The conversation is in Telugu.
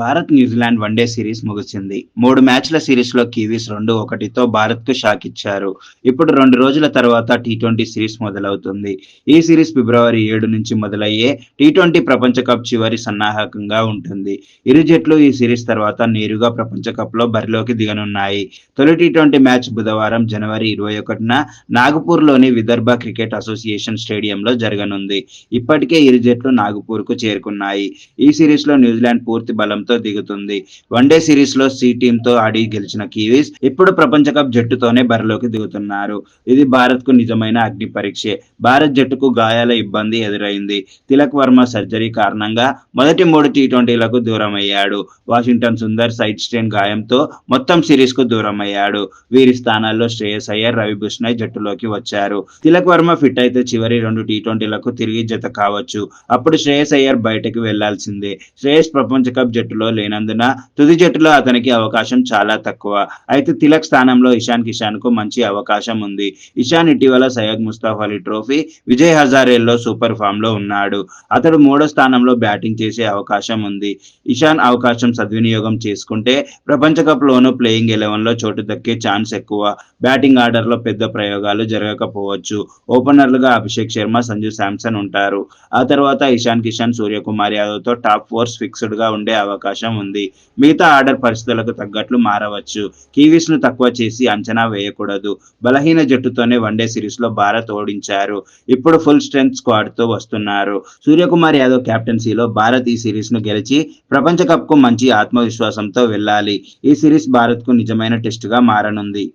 భారత్ న్యూజిలాండ్ వన్డే సిరీస్ ముగిసింది. మూడు మ్యాచ్ల సిరీస్లో కివీస్ రెండు ఒకటితో భారత్కు షాక్ ఇచ్చారు. ఇప్పుడు రెండు రోజుల తర్వాత టీ ట్వంటీ సిరీస్ మొదలవుతుంది. ఈ సిరీస్ ఫిబ్రవరి ఏడు నుంచి మొదలయ్యే టీ ట్వంటీ ప్రపంచ కప్ చివరి సన్నాహకంగా ఉంటుంది. ఇరు జట్లు ఈ సిరీస్ తర్వాత నేరుగా ప్రపంచ కప్లో బరిలోకి దిగనున్నాయి. తొలి టీ ట్వంటీ మ్యాచ్ బుధవారం జనవరి ఇరవై ఒకటిన నాగపూర్లోని విదర్భ క్రికెట్ అసోసియేషన్ స్టేడియంలో జరగనుంది. ఇప్పటికే ఇరు జట్లు నాగపూర్కు చేరుకున్నాయి. ఈ సిరీస్లో న్యూజిలాండ్ పూర్తి బలం బలంతో దిగుతుంది. వన్డే సిరీస్లో సి టీమ్తో ఆడి గెలిచిన కివీస్ ఇప్పుడు ప్రపంచ కప్ జట్టుతోనే బరిలోకి దిగుతున్నారు. ఇది భారత్కు నిజమైన అగ్ని పరీక్షే. భారత్ జట్టుకు గాయాల ఇబ్బంది ఎదురైంది. తిలక్ వర్మ సర్జరీ కారణంగా మొదటి మూడు టీ ట్వంటీలకు దూరం అయ్యాడు వాషింగ్టన్ సుందర్ సైడ్ స్టెయిన్ గాయంతో మొత్తం సిరీస్కు దూరం అయ్యాడు వీరి స్థానాల్లో శ్రేయస్ అయ్యర్ రవి బుష్నయ్ జట్టులోకి వచ్చారు. తిలక్ వర్మ ఫిట్ అయితే చివరి రెండు టీ ట్వంటీలకు తిరిగి జత కావచ్చు. అప్పుడు శ్రేయస్ అయ్యర్ బయటకు వెళ్ళాల్సిందే. శ్రేయస్ ప్రపంచ కప్ జట్టు జట్టులో లేనందున తుది జట్టులో అతనికి అవకాశం చాలా తక్కువ. అయితే తిలక్ స్థానంలో ఇషాన్ కిషాన్కు మంచి అవకాశం ఉంది. ఇషాన్ ఇటీవల సయ్యద్ ముస్తాఫ్ అలీ ట్రోఫీ విజయ్ హజారేల్లో సూపర్ ఫామ్లో ఉన్నాడు. అతడు మూడో స్థానంలో బ్యాటింగ్ చేసే అవకాశం ఉంది. ఇషాన్ అవకాశం సద్వినియోగం చేసుకుంటే ప్రపంచ కప్ లోను ప్లేయింగ్ ఎలెవెన్లో చోటు దక్కే ఛాన్స్ ఎక్కువ. బ్యాటింగ్ ఆర్డర్లో పెద్ద ప్రయోగాలు జరగకపోవచ్చు. ఓపెనర్లుగా అభిషేక్ శర్మ సంజు శాంసన్ ఉంటారు. ఆ తర్వాత ఇషాన్ కిషాన్ సూర్యకుమార్ యాదవ్తో టాప్ ఫోర్స్ ఫిక్స్డ్గా ఉండే అవకాశం అవకాశం ఉంది. మిగతా ఆర్డర్ పరిస్థితులకు తగ్గట్లు మారవచ్చు. కివీస్ను తక్కువ చేసి అంచనా వేయకూడదు. బలహీన జట్టుతోనే వన్డే సిరీస్లో భారత్ ఓడించారు. ఇప్పుడు ఫుల్ స్ట్రెంత్ స్క్వాడ్తో వస్తున్నారు. సూర్యకుమార్ యాదవ్ కెప్టెన్సీలో భారత్ ఈ సిరీస్ను గెలిచి ప్రపంచ కప్కు మంచి ఆత్మవిశ్వాసంతో వెళ్ళాలి. ఈ సిరీస్ భారత్కు నిజమైన టెస్ట్గా మారనుంది.